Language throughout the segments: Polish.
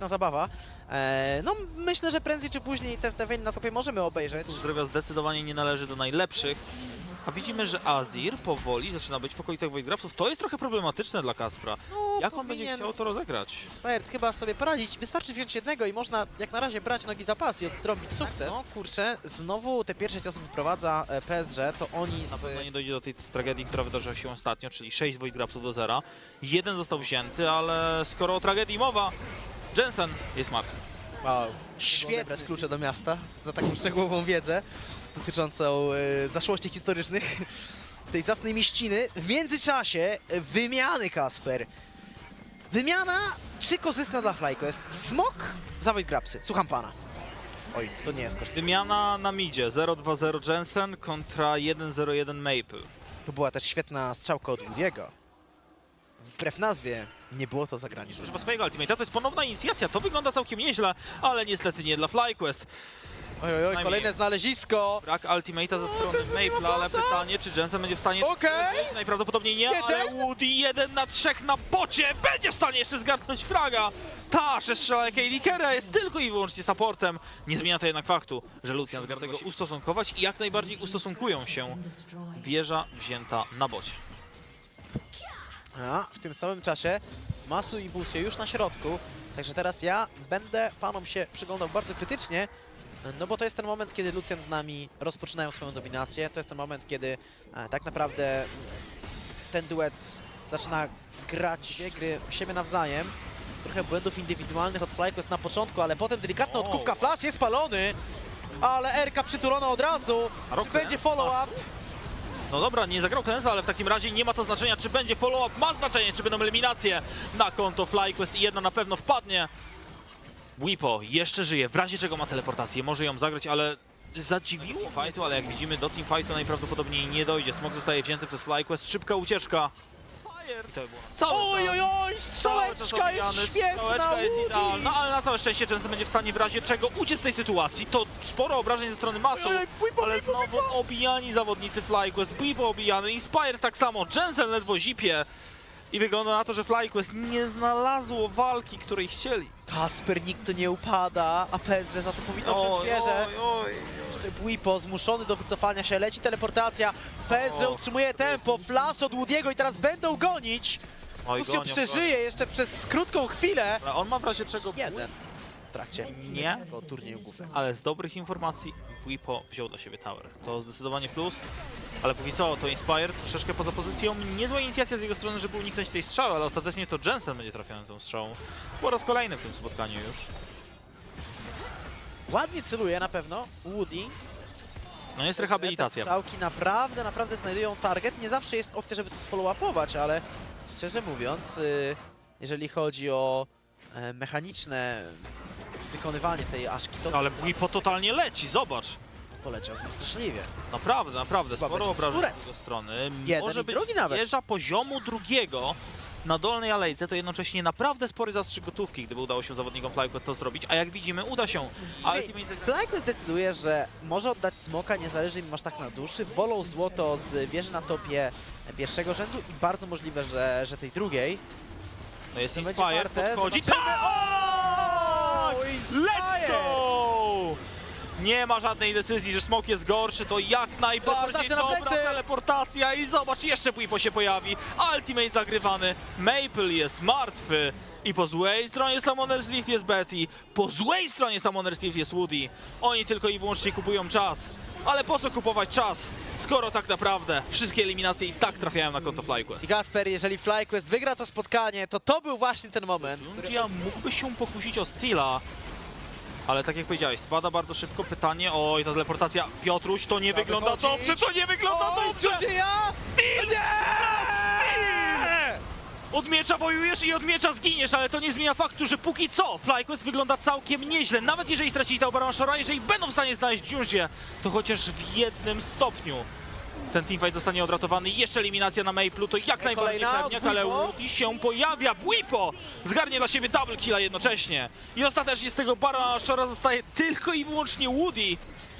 świetna zabawa. E, no myślę, że prędzej czy później te, Vayne na topie możemy obejrzeć. Zdrowia zdecydowanie nie należy do najlepszych. A widzimy, że Azir powoli zaczyna być w okolicach Voidgrapsów. To jest trochę problematyczne dla Kaspra. No, Jak on będzie chciał to rozegrać? Spirit chyba sobie poradzić. Wystarczy wziąć jednego i można jak na razie brać nogi za pas i odrobić sukces. No kurczę, znowu te pierwsze ciosy wyprowadza e, PSG, to oni Na z... pewno nie dojdzie do tej tragedii, która wydarzyła się ostatnio, czyli 6 Voidgrapsów do zera. Jeden został wzięty, ale skoro o tragedii mowa, Jensen jest martwy. Wow. Świetne brać klucze do miasta za taką szczegółową wiedzę dotyczącą e, zaszłości historycznych tej zacnej mieściny. W międzyczasie wymiany, Kasper. Wymiana czy korzystna dla FlyQuest? Smok za Grapsy. Słucham pana. Oj, to nie jest korzystne. Wymiana na midzie 0-2-0 Jensen kontra 1-0-1 Maple. To była też świetna strzałka od Woody'ego. Wbrew nazwie, nie było to zagranie. Używa swojego ultimate'a, to jest ponowna inicjacja, to wygląda całkiem nieźle, ale niestety nie dla FlyQuest. Oj, oj, oj, kolejne znalezisko. Brak ultimate'a ze strony Jensen ma Maple, ale pytanie, czy Jensen będzie w stanie... Okej. Najprawdopodobniej nie, ale Jeden. Woody jeden na trzech na bocie będzie w stanie jeszcze zgarnąć fraga. Ta przestrzela KD Kera jest tylko i wyłącznie supportem. Nie zmienia to jednak faktu, że Lucian zgarł tego ustosunkować i jak najbardziej ustosunkują się. Wieża wzięta na bocie. A w tym samym czasie Masu i Busie już na środku. Także teraz ja będę panom się przyglądał bardzo krytycznie. No bo to jest ten moment, kiedy Lucian z nami rozpoczynają swoją dominację. To jest ten moment, kiedy e, tak naprawdę ten duet zaczyna grać dwie gry siebie nawzajem. Trochę błędów indywidualnych od FlyQuest na początku, ale potem delikatna odkówka. Flash jest palony, ale Erka przytulona od razu. Czy będzie follow-up? No dobra, nie zagrał Kenza, ale w takim razie nie ma to znaczenia, czy będzie follow-up. Ma znaczenie, czy będą eliminacje na konto FlyQuest i jedna na pewno wpadnie. Wipo jeszcze żyje, w razie czego ma teleportację, może ją zagrać, ale zadziwiło teamfightu, ale jak widzimy do teamfightu najprawdopodobniej nie dojdzie. Smok zostaje wzięty przez FlyQuest, szybka ucieczka. Fire! Cały Oj, oj, oj, strzałeczka jest świetna! Strzałeczka jest idealna, ale na całe szczęście Jensen będzie w stanie w razie czego uciec z tej sytuacji. To sporo obrażeń ze strony Masu, ale znowu obijani zawodnicy FlyQuest, Bibo obijany, Inspire tak samo, Jensen ledwo zipie. I wygląda na to, że FlyQuest nie znalazło walki, której chcieli. Kasper nikt to nie upada, a PSG za to powinno wziąć wieżę. Jeszcze Bwipo zmuszony do wycofania się, leci teleportacja. PSG O, utrzymuje tempo, flash od Woody'ego i teraz będą gonić. Oj, Lucio przeżyje jeszcze przez krótką chwilę. Ale on ma w razie czego Jeden w trakcie Nie. tego turnieju głównego. ale z dobrych informacji Wipo wziął dla siebie tower. To zdecydowanie plus, ale póki co to Inspire troszeczkę poza pozycją. Niezła inicjacja z jego strony, żeby uniknąć tej strzały, ale ostatecznie to Jensen będzie trafiony tą strzałą. Po raz kolejny w tym spotkaniu już. Ładnie celuje na pewno Woody. No jest Te rehabilitacja. strzałki naprawdę, naprawdę znajdują target. Nie zawsze jest opcja, żeby to sfollow-upować, ale szczerze mówiąc, y, jeżeli chodzi o e, mechaniczne wykonywanie tej aszki, to Ale Wipo totalnie leci, zobacz. poleciał z nim straszliwie. Naprawdę, naprawdę, Chyba sporo obrażeń z jego strony. Jeden Może być drugi nawet. wieża poziomu drugiego na dolnej alejce, to jednocześnie naprawdę spory zastrzyk gotówki, gdyby udało się zawodnikom FlyQuest to zrobić, a jak widzimy uda się. Ultimate FlyQuest decyduje, że może oddać smoka, nie zależy im aż tak na duszy. Wolą złoto z wieży na topie pierwszego rzędu i bardzo możliwe, że, że tej drugiej. to jest Inspire, podchodzi. zobaczymy. Let's go! Nie ma żadnej decyzji, że smok jest gorszy, to jak najbardziej Teleportacja na dobra plecy! teleportacja i zobacz, jeszcze Bwipo się pojawi. Ultimate zagrywany, Maple jest martwy i po złej stronie Summoner's Rift jest Betty, po złej stronie Summoner's Rift jest Woody. Oni tylko i wyłącznie kupują czas. Ale po co kupować czas, skoro tak naprawdę wszystkie eliminacje i tak trafiają na konto FlyQuest? I Gasper, jeżeli FlyQuest wygra to spotkanie, to to był właśnie ten moment. który- Jungia mógłby się pokusić o Steela, ale tak jak powiedziałeś, spada bardzo szybko pytanie, oj ta teleportacja, Piotruś, to nie Trzeba wygląda wychodzić. dobrze, to nie wygląda Oj, dobrze! Steel! Od miecza wojujesz i od miecza zginiesz, ale to nie zmienia faktu, że póki co FlyQuest wygląda całkiem nieźle. Nawet jeżeli stracili Taubara Shora, jeżeli będą w stanie znaleźć Jungie, to chociaż w jednym stopniu ten teamfight zostanie odratowany. Jeszcze eliminacja na Maple, to jak najbardziej pewniak, ale. Woody się pojawia. Bwipo zgarnie dla siebie double killa jednocześnie. I ostatecznie z tego Barona Shora zostaje tylko i wyłącznie Woody.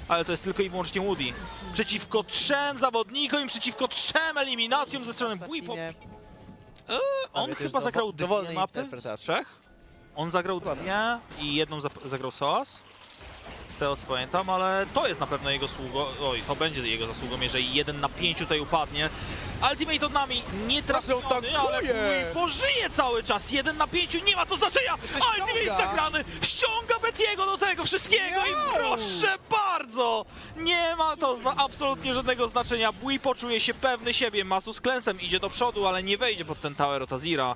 Ale to jest tylko i wyłącznie Woody. Przeciwko trzem zawodnikom i przeciwko trzem eliminacjom ze strony Bwipo. Eee, on chyba dowo- zagrał dwie dowolnej mapy z interpretacji. trzech. On zagrał dwie i jedną zap- zagrał Soas. Z tego co pamiętam, ale to jest na pewno jego sługą. Oj, to będzie jego zasługą, jeżeli jeden na pięciu tutaj upadnie. Ultimate od nami nie trafiony, tankuje! ale Bui pożyje cały czas. Jeden na pięciu, nie ma to znaczenia. Ultimate ściąga. zagrany, ściąga Betiego do tego wszystkiego i proszę bardzo. Nie ma to zna- absolutnie żadnego znaczenia. Bui poczuje się pewny siebie. Masu z klęsem idzie do przodu, ale nie wejdzie pod ten tower od Azira.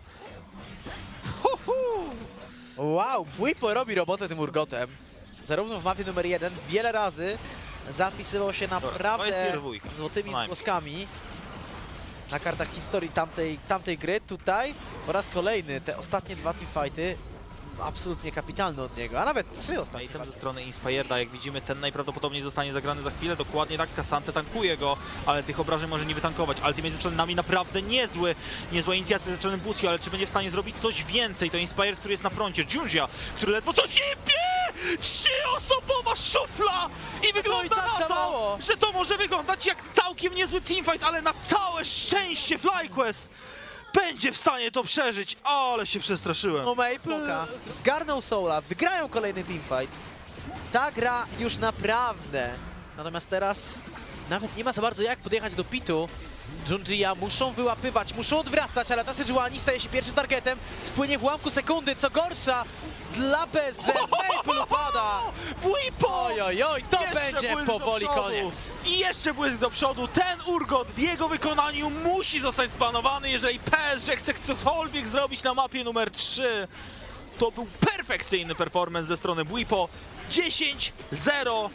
Hu, hu. Wow, Bwipo robi robotę tym urgotem. Zarówno w mapie numer jeden wiele razy zapisywał się naprawdę złotymi zgłoskami na kartach historii tamtej, tamtej gry. Tutaj po raz kolejny te ostatnie dwa teamfighty absolutnie kapitalne od niego, a nawet trzy No ostatnie. i ten ze strony Inspired'a, jak widzimy, ten najprawdopodobniej zostanie zagrany za chwilę. Dokładnie tak, Kasante tankuje go, ale tych obrażeń może nie wytankować. Ultimate ze strony nami naprawdę niezły, niezła inicjacja ze strony Busio, ale czy będzie w stanie zrobić coś więcej? To Inspired, który jest na froncie, Junjia, który ledwo co sypie! Trzyosobowa szufla! I wygląda tak na to, mało. że to może wyglądać jak całkiem niezły teamfight, ale na całe szczęście FlyQuest będzie w stanie to przeżyć, ale się przestraszyłem. No Maple zgarnął Soula, wygrają kolejny teamfight. Ta gra już naprawdę. Natomiast teraz nawet nie ma za bardzo jak podjechać do pitu. Junjia muszą wyłapywać, muszą odwracać, ale ta Sejuani staje się pierwszym targetem. Spłynie w ułamku sekundy, co gorsza dla że Maple upada. Bwipo! Oj, oj, oj, to Jeszcze będzie błysk do powoli przodu. koniec. I jeszcze błysk do przodu. Ten urgot w jego wykonaniu musi zostać spanowany, jeżeli PSG chce cokolwiek zrobić na mapie numer 3. To był perfekcyjny performance ze strony Bwipo. 10-0-7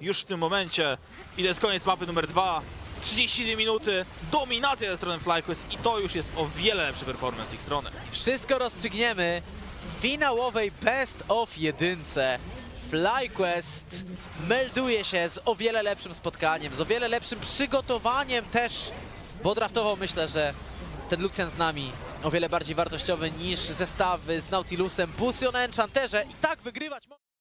już w tym momencie. I to jest koniec mapy numer 2. 32 minuty, dominacja ze strony FlyQuest i to już jest o wiele lepszy performance z ich strony. Wszystko rozstrzygniemy finałowej Best of jedynce. FlyQuest melduje się z o wiele lepszym spotkaniem, z o wiele lepszym przygotowaniem też, bo draftował myślę, że ten Lucian z nami o wiele bardziej wartościowy niż zestawy z Nautilusem, Busion Enchanterze i tak wygrywać...